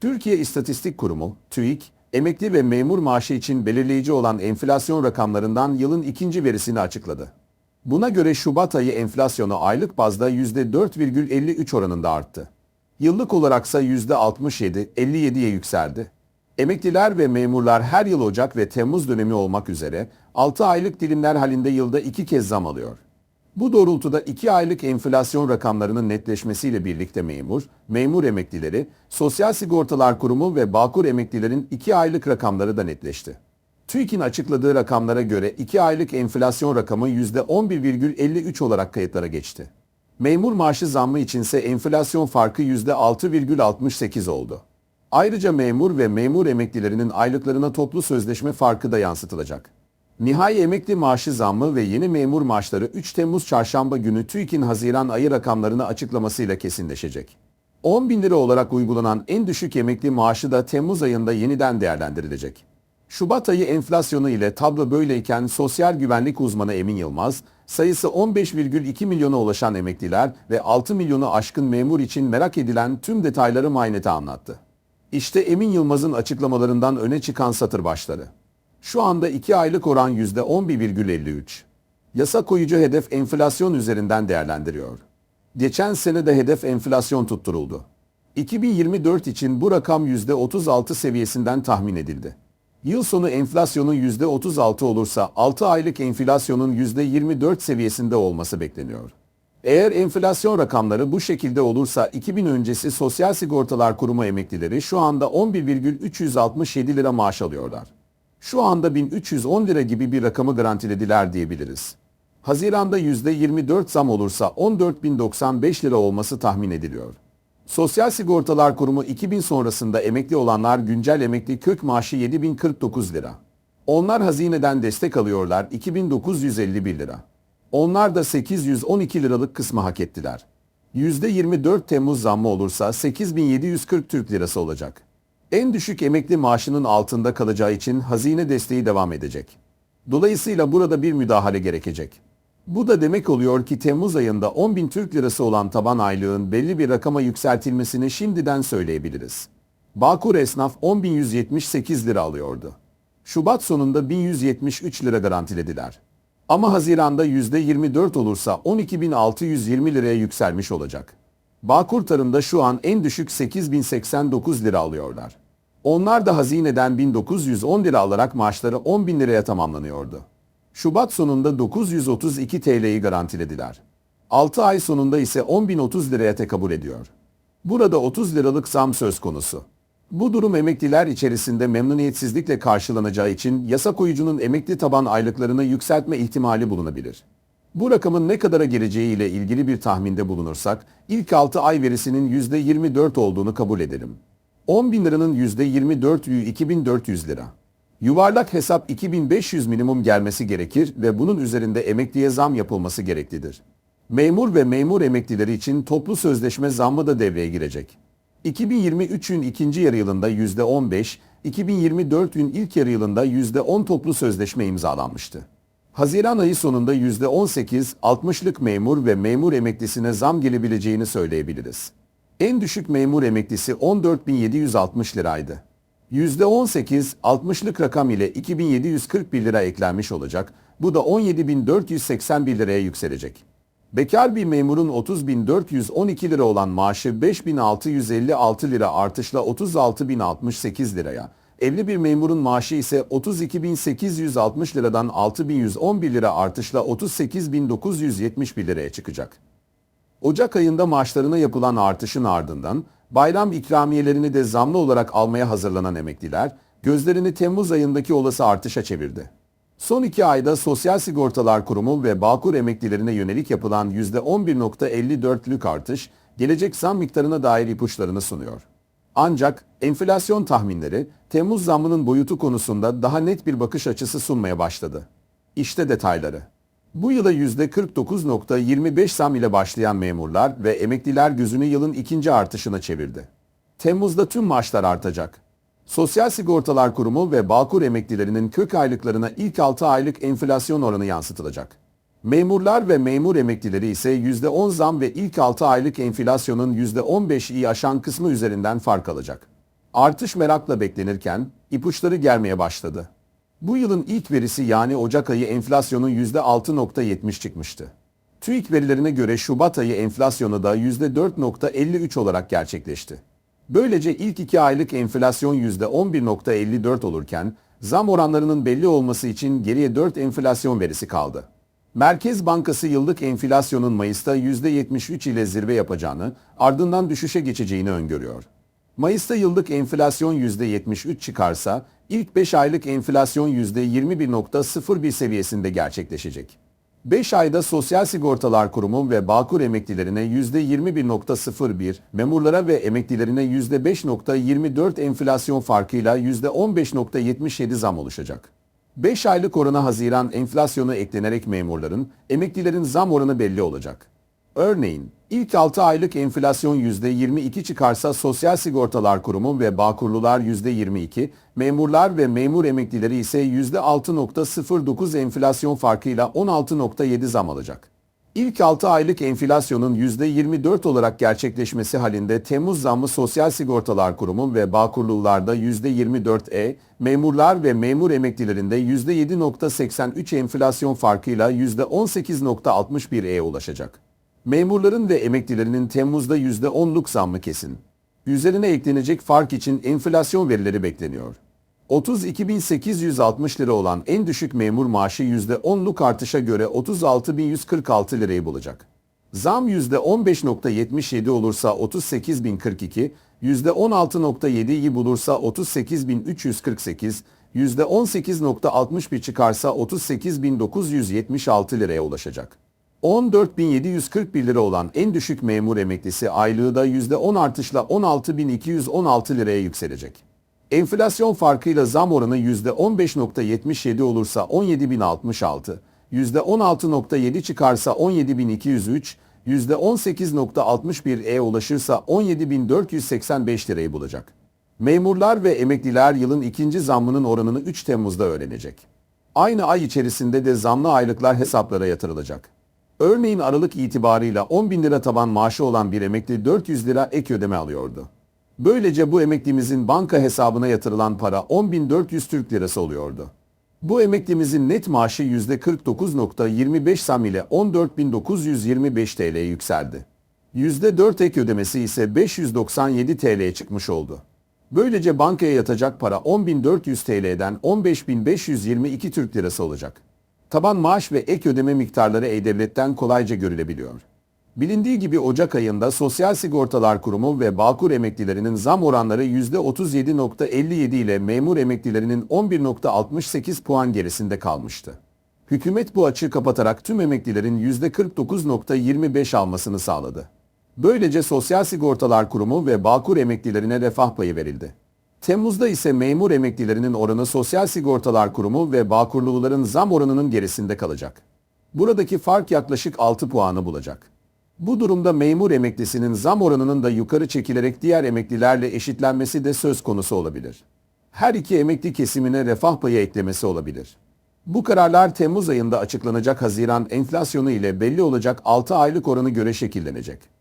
Türkiye İstatistik Kurumu, TÜİK, emekli ve memur maaşı için belirleyici olan enflasyon rakamlarından yılın ikinci verisini açıkladı. Buna göre Şubat ayı enflasyonu aylık bazda %4,53 oranında arttı. Yıllık olaraksa %67-57'ye yükseldi. Emekliler ve memurlar her yıl Ocak ve Temmuz dönemi olmak üzere 6 aylık dilimler halinde yılda iki kez zam alıyor. Bu doğrultuda 2 aylık enflasyon rakamlarının netleşmesiyle birlikte memur, memur emeklileri, Sosyal Sigortalar Kurumu ve Bağkur emeklilerin 2 aylık rakamları da netleşti. TÜİK'in açıkladığı rakamlara göre 2 aylık enflasyon rakamı %11,53 olarak kayıtlara geçti. Memur maaşı zammı içinse enflasyon farkı %6,68 oldu. Ayrıca memur ve memur emeklilerinin aylıklarına toplu sözleşme farkı da yansıtılacak. Nihai emekli maaşı zammı ve yeni memur maaşları 3 Temmuz çarşamba günü TÜİK'in Haziran ayı rakamlarını açıklamasıyla kesinleşecek. 10 bin lira olarak uygulanan en düşük emekli maaşı da Temmuz ayında yeniden değerlendirilecek. Şubat ayı enflasyonu ile tablo böyleyken sosyal güvenlik uzmanı Emin Yılmaz, sayısı 15,2 milyona ulaşan emekliler ve 6 milyonu aşkın memur için merak edilen tüm detayları Maynet'e anlattı. İşte Emin Yılmaz'ın açıklamalarından öne çıkan satır başları. Şu anda 2 aylık oran %11,53. Yasa koyucu hedef enflasyon üzerinden değerlendiriyor. Geçen sene de hedef enflasyon tutturuldu. 2024 için bu rakam %36 seviyesinden tahmin edildi. Yıl sonu enflasyonun %36 olursa 6 aylık enflasyonun %24 seviyesinde olması bekleniyor. Eğer enflasyon rakamları bu şekilde olursa 2000 öncesi Sosyal Sigortalar Kurumu emeklileri şu anda 11,367 lira maaş alıyorlar. Şu anda 1310 lira gibi bir rakamı garantilediler diyebiliriz. Haziranda %24 zam olursa 14.095 lira olması tahmin ediliyor. Sosyal Sigortalar Kurumu 2000 sonrasında emekli olanlar güncel emekli kök maaşı 7049 lira. Onlar hazineden destek alıyorlar 2951 lira. Onlar da 812 liralık kısmı hak ettiler. %24 Temmuz zammı olursa 8740 Türk lirası olacak. En düşük emekli maaşının altında kalacağı için hazine desteği devam edecek. Dolayısıyla burada bir müdahale gerekecek. Bu da demek oluyor ki Temmuz ayında 10.000 Türk lirası olan taban aylığın belli bir rakama yükseltilmesini şimdiden söyleyebiliriz. Bağkur esnaf 10.178 lira alıyordu. Şubat sonunda 1173 lira garantilediler. Ama Haziran'da %24 olursa 12.620 liraya yükselmiş olacak. Bağkur tarımda şu an en düşük 8089 lira alıyorlar. Onlar da hazineden 1910 lira alarak maaşları 10 bin liraya tamamlanıyordu. Şubat sonunda 932 TL'yi garantilediler. 6 ay sonunda ise 10.030 liraya tekabül ediyor. Burada 30 liralık zam söz konusu. Bu durum emekliler içerisinde memnuniyetsizlikle karşılanacağı için yasa koyucunun emekli taban aylıklarını yükseltme ihtimali bulunabilir. Bu rakamın ne kadara geleceği ile ilgili bir tahminde bulunursak, ilk 6 ay verisinin %24 olduğunu kabul edelim. 10 bin liranın %24'ü 2400 lira. Yuvarlak hesap 2500 minimum gelmesi gerekir ve bunun üzerinde emekliye zam yapılması gereklidir. Memur ve memur emeklileri için toplu sözleşme zammı da devreye girecek. 2023'ün ikinci yarı yılında %15, 2024'ün ilk yarı yılında %10 toplu sözleşme imzalanmıştı. Haziran ayı sonunda %18, 60'lık memur ve memur emeklisine zam gelebileceğini söyleyebiliriz. En düşük memur emeklisi 14.760 liraydı. %18, 60'lık rakam ile 2741 lira eklenmiş olacak. Bu da 17.481 liraya yükselecek. Bekar bir memurun 30.412 lira olan maaşı 5.656 lira artışla 36.068 liraya, evli bir memurun maaşı ise 32.860 liradan 6.111 lira artışla 38.971 liraya çıkacak. Ocak ayında maaşlarına yapılan artışın ardından bayram ikramiyelerini de zamlı olarak almaya hazırlanan emekliler gözlerini Temmuz ayındaki olası artışa çevirdi. Son iki ayda Sosyal Sigortalar Kurumu ve Bağkur emeklilerine yönelik yapılan %11.54'lük artış gelecek zam miktarına dair ipuçlarını sunuyor. Ancak enflasyon tahminleri Temmuz zammının boyutu konusunda daha net bir bakış açısı sunmaya başladı. İşte detayları. Bu yıla %49.25 zam ile başlayan memurlar ve emekliler gözünü yılın ikinci artışına çevirdi. Temmuz'da tüm maaşlar artacak. Sosyal Sigortalar Kurumu ve Bağkur emeklilerinin kök aylıklarına ilk 6 aylık enflasyon oranı yansıtılacak. Memurlar ve memur emeklileri ise %10 zam ve ilk 6 aylık enflasyonun %15'i aşan kısmı üzerinden fark alacak. Artış merakla beklenirken ipuçları gelmeye başladı. Bu yılın ilk verisi yani Ocak ayı enflasyonu %6.70 çıkmıştı. TÜİK verilerine göre Şubat ayı enflasyonu da %4.53 olarak gerçekleşti. Böylece ilk iki aylık enflasyon %11.54 olurken zam oranlarının belli olması için geriye 4 enflasyon verisi kaldı. Merkez Bankası yıllık enflasyonun Mayıs'ta %73 ile zirve yapacağını, ardından düşüşe geçeceğini öngörüyor. Mayıs'ta yıllık enflasyon %73 çıkarsa, ilk 5 aylık enflasyon %21.01 seviyesinde gerçekleşecek. 5 ayda Sosyal Sigortalar Kurumu ve Bağkur emeklilerine %21.01, memurlara ve emeklilerine %5.24 enflasyon farkıyla %15.77 zam oluşacak. 5 aylık orana Haziran enflasyonu eklenerek memurların, emeklilerin zam oranı belli olacak. Örneğin, ilk 6 aylık enflasyon %22 çıkarsa Sosyal Sigortalar Kurumu ve Bağkurlular %22, memurlar ve memur emeklileri ise %6.09 enflasyon farkıyla 16.7 zam alacak. İlk 6 aylık enflasyonun %24 olarak gerçekleşmesi halinde Temmuz zammı Sosyal Sigortalar Kurumu ve Bağkurlularda %24E, memurlar ve memur emeklilerinde %7.83 enflasyon farkıyla %18.61'e ulaşacak. Memurların ve emeklilerinin Temmuz'da %10'luk zammı kesin. Üzerine eklenecek fark için enflasyon verileri bekleniyor. 32.860 lira olan en düşük memur maaşı %10'luk artışa göre 36.146 lirayı bulacak. Zam %15.77 olursa 38.042, %16.7'yi bulursa 38.348, %18.61 çıkarsa 38.976 liraya ulaşacak. 14.741 lira olan en düşük memur emeklisi aylığı da %10 artışla 16.216 liraya yükselecek. Enflasyon farkıyla zam oranı %15.77 olursa 17.066, %16.7 çıkarsa 17.203, %18.61'e ulaşırsa 17.485 lirayı bulacak. Memurlar ve emekliler yılın ikinci zammının oranını 3 Temmuz'da öğrenecek. Aynı ay içerisinde de zamlı aylıklar hesaplara yatırılacak. Örneğin Aralık itibarıyla 10 bin lira taban maaşı olan bir emekli 400 lira ek ödeme alıyordu. Böylece bu emeklimizin banka hesabına yatırılan para 10.400 Türk Lirası oluyordu. Bu emeklimizin net maaşı %49.25 zam ile 14.925 TL'ye yükseldi. %4 ek ödemesi ise 597 TL'ye çıkmış oldu. Böylece bankaya yatacak para 10.400 TL'den 15.522 Türk Lirası olacak. Taban maaş ve ek ödeme miktarları E-Devlet'ten kolayca görülebiliyor. Bilindiği gibi Ocak ayında Sosyal Sigortalar Kurumu ve Bağkur emeklilerinin zam oranları %37.57 ile memur emeklilerinin 11.68 puan gerisinde kalmıştı. Hükümet bu açığı kapatarak tüm emeklilerin %49.25 almasını sağladı. Böylece Sosyal Sigortalar Kurumu ve Bağkur emeklilerine refah payı verildi. Temmuz'da ise memur emeklilerinin oranı Sosyal Sigortalar Kurumu ve Bağkurluların zam oranının gerisinde kalacak. Buradaki fark yaklaşık 6 puanı bulacak. Bu durumda memur emeklisinin zam oranının da yukarı çekilerek diğer emeklilerle eşitlenmesi de söz konusu olabilir. Her iki emekli kesimine refah payı eklemesi olabilir. Bu kararlar Temmuz ayında açıklanacak Haziran enflasyonu ile belli olacak 6 aylık oranı göre şekillenecek.